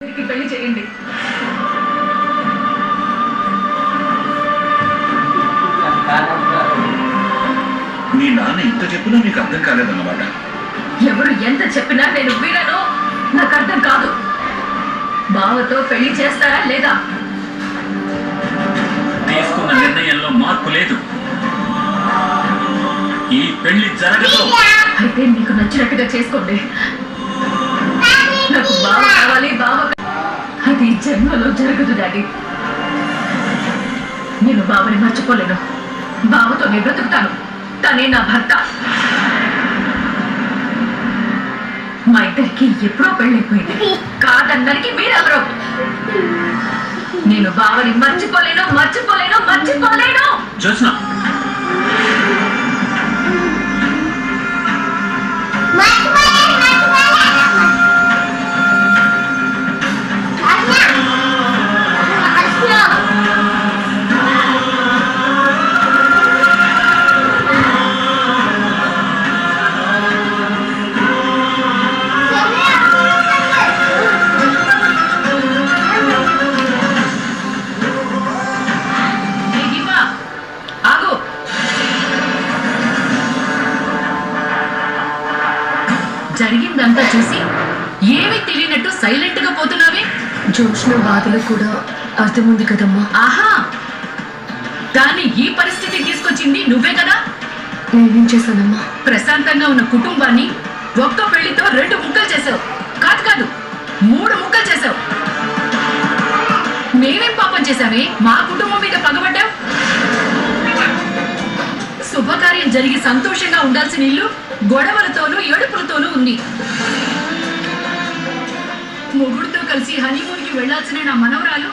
పెళ్ళి చేయండి. మీ నాన్న ఇంత చెప్పినా నీకు అర్థం కాలేదన్నమాట. ఎవరు ఎంత చెప్పినా నేను వీడను నాకు అర్థం కాదు. బావతో పెళ్ళి చేస్తారా లేదా? తీసుకున్న నిర్ణయంలో మార్పు లేదు. ఈ పెళ్ళి జరగదు. అయితే మీకు నచ్చినట్టుగా చేసుకోండి. అది జన్మలో జరగదు డాడీ. నేను బావని మర్చిపోలేను. బావతో నేను బ్రతుకుతాను. తనే నా భర్త. మా ఇద్దరికి ఎప్పుడో పెళ్ళైపోయింది. కాదన్నరికి మీరెవరో? నేను బావని మర్చిపోలేను మర్చిపోలేను మర్చిపో జరిగిందంతా చూసి ఏమీ తెలియనట్టు సైలెంట్గా పోతున్నావే? జోష్న బాధలో కూడా అర్థం ఉంది కదమ్మా. ఆహా! దాన్ని ఈ పరిస్థితి తీసుకొచ్చింది నువ్వే కదా? నేనేం చేశానమ్మా? ప్రశాంతంగా ఉన్న కుటుంబాన్ని ఒక్క పెళ్ళితో రెండు ముక్కలు చేసావు కాదు కాదు మూడు ముక్కలు చేసావు మేమేం పాపం చేసామే మా కుటుంబం మీద పగబడ్డావు? శుభకార్యం జరిగి సంతోషంగా ఉండాల్సిన ఇల్లు ఏడుపులతోనూ ఉంది మొగుడుతో కలిసి హనీమూన్కి వెళ్ళాల్సిన నా మనవరాలు